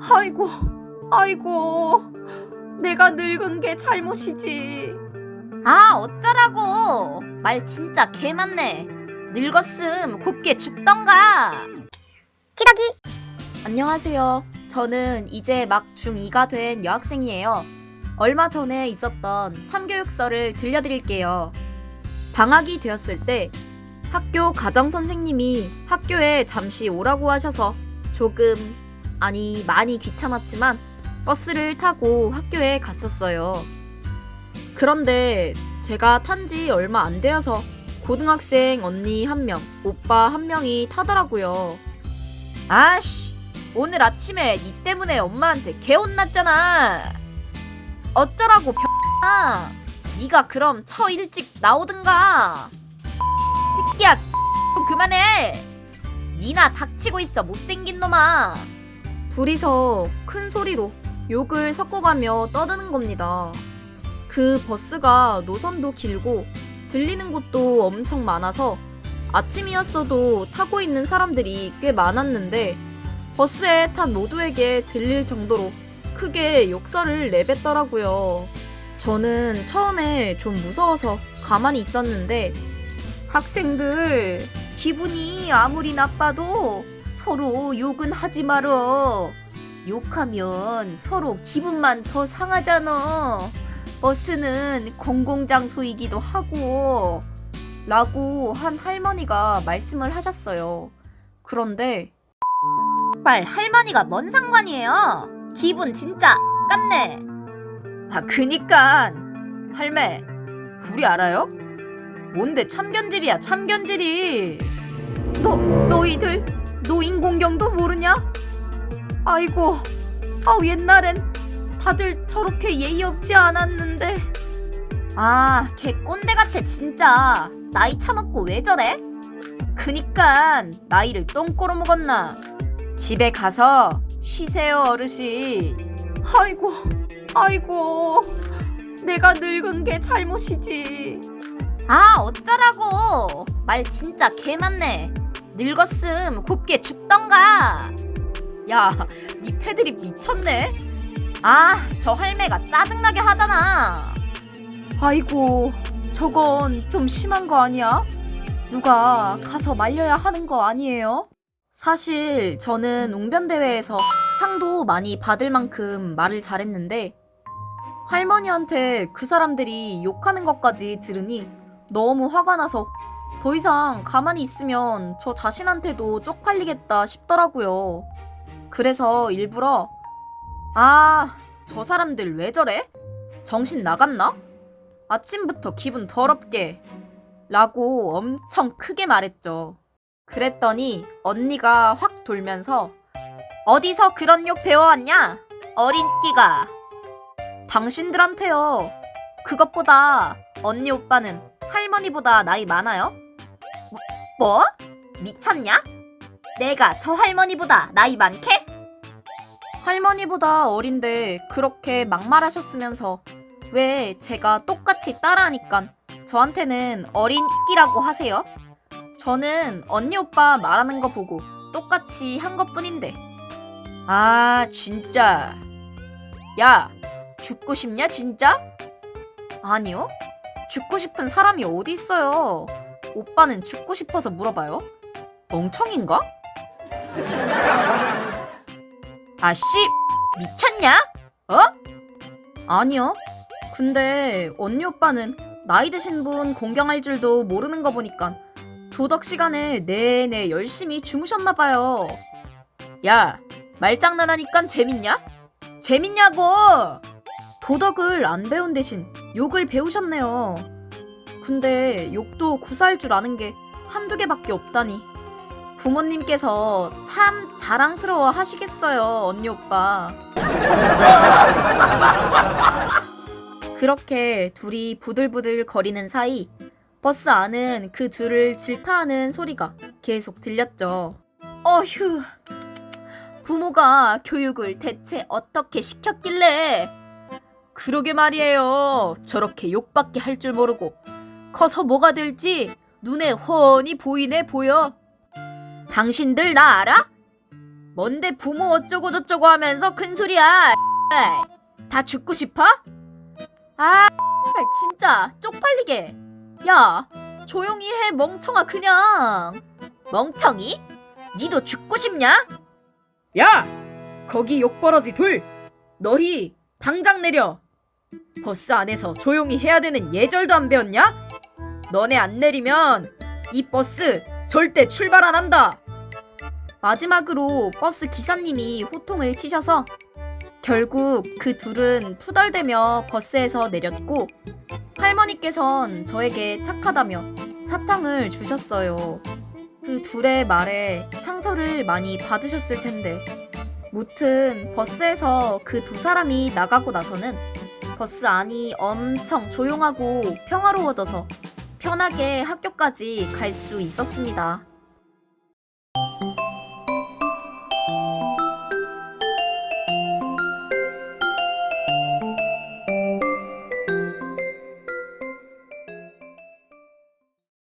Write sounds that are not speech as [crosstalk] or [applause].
아이고, 아이고, 내가 늙은 게 잘못이지. 아 어쩌라고. 말 진짜 개 많네. 늙었음 곱게 죽던가. 찌덕이 안녕하세요. 저는 이제 막 중2가 된 여학생이에요. 얼마 전에 있었던 참교육서를 들려드릴게요. 방학이 되었을 때 학교 가정 선생님이 학교에 잠시 오라고 하셔서 조금 아니 많이 귀찮았지만 버스를 타고 학교에 갔었어요. 그런데 제가 탄 지 얼마 안 되어서 고등학생 언니 한 명, 오빠 한 명이 타더라고요. 아씨, 오늘 아침에 니 때문에 엄마한테 개 혼났잖아. 어쩌라고 병아. 네가 그럼 처 일찍 나오든가. 새끼야, 좀 [laughs] 그만해. 니나 닥치고 있어 못생긴 놈아. 둘이서 큰 소리로 욕을 섞어가며 떠드는 겁니다. 그 버스가 노선도 길고 들리는 곳도 엄청 많아서 아침이었어도 타고 있는 사람들이 꽤 많았는데 버스에 탄 모두에게 들릴 정도로 크게 욕설을 내뱉더라고요. 저는 처음에 좀 무서워서 가만히 있었는데 학생들 기분이 아무리 나빠도 서로 욕은 하지 말어. 욕하면 서로 기분만 더 상하잖아. 버스는 공공장소이기도 하고 라고 한 할머니가 말씀을 하셨어요. 그런데 말 할머니가 뭔 상관이에요? 기분 진짜 깝네. 아 그니까 할매 우리 알아요? 뭔데 참견질이야 참견질이. 너 너희들 노인공경도 모르냐? 아이고 아 옛날엔 다들 저렇게 예의 없지 않았는데. 아, 걔 꼰대 같아 진짜. 나이 처먹고 왜 저래? 그니까 나이를 똥꼬로 먹었나. 집에 가서 쉬세요 어르신. 아이고, 아이고, 내가 늙은 게 잘못이지. 아 어쩌라고. 말 진짜 개 많네. 늙었음 곱게 죽던가. 야, 니 패드립 미쳤네. 아, 저 할매가 짜증나게 하잖아. 아이고, 저건 좀 심한 거 아니야? 누가 가서 말려야 하는 거 아니에요? 사실 저는 웅변대회에서 상도 많이 받을 만큼 말을 잘했는데 할머니한테 그 사람들이 욕하는 것까지 들으니 너무 화가 나서 더 이상 가만히 있으면 저 자신한테도 쪽팔리겠다 싶더라고요. 그래서 일부러 아, 저 사람들 왜 저래? 정신 나갔나? 아침부터 기분 더럽게 라고 엄청 크게 말했죠. 그랬더니 언니가 확 돌면서 어디서 그런 욕 배워왔냐? 어린 끼가. 당신들한테요. 그것보다 언니 오빠는 할머니보다 나이 많아요? 뭐? 뭐? 미쳤냐? 내가 저 할머니보다 나이 많게? 할머니보다 어린데 그렇게 막말하셨으면서 왜 제가 똑같이 따라하니까 저한테는 어린 끼라고 하세요? 저는 언니 오빠 말하는 거 보고 똑같이 한 것뿐인데. 아, 진짜. 야, 죽고 싶냐, 진짜? 아니요. 죽고 싶은 사람이 어디 있어요? 오빠는 죽고 싶어서 물어봐요. 멍청인가? 아씨, 미쳤냐? 어? 아니요. 근데 언니 오빠는 나이 드신 분 공경할 줄도 모르는 거 보니까 도덕 시간에 내내 열심히 주무셨나 봐요. 야, 말장난하니까 재밌냐? 재밌냐고! 도덕을 안 배운 대신 욕을 배우셨네요. 근데 욕도 구사할 줄 아는 게 한두 개밖에 없다니. 부모님께서 참 자랑스러워 하시겠어요, 언니 오빠. 그렇게 둘이 부들부들 거리는 사이 버스 안은 그 둘을 질타하는 소리가 계속 들렸죠. 어휴, 부모가 교육을 대체 어떻게 시켰길래? 그러게 말이에요. 저렇게 욕밖에 할 줄 모르고 커서 뭐가 될지 눈에 훤히 보이네 보여. 당신들 나 알아? 뭔데 부모 어쩌고 저쩌고 하면서 큰 소리야. 다 죽고 싶어? 아, 진짜 쪽팔리게. 야, 조용히 해 멍청아 그냥. 멍청이? 니도 죽고 싶냐? 야! 거기 욕버러지 둘! 너희 당장 내려! 버스 안에서 조용히 해야 되는 예절도 안 배웠냐? 너네 안 내리면 이 버스 절대 출발 안 한다! 마지막으로 버스 기사님이 호통을 치셔서 결국 그 둘은 투덜대며 버스에서 내렸고 할머니께선 저에게 착하다며 사탕을 주셨어요. 그 둘의 말에 상처를 많이 받으셨을 텐데. 무튼 버스에서 그 두 사람이 나가고 나서는 버스 안이 엄청 조용하고 평화로워져서 편하게 학교까지 갈 수 있었습니다.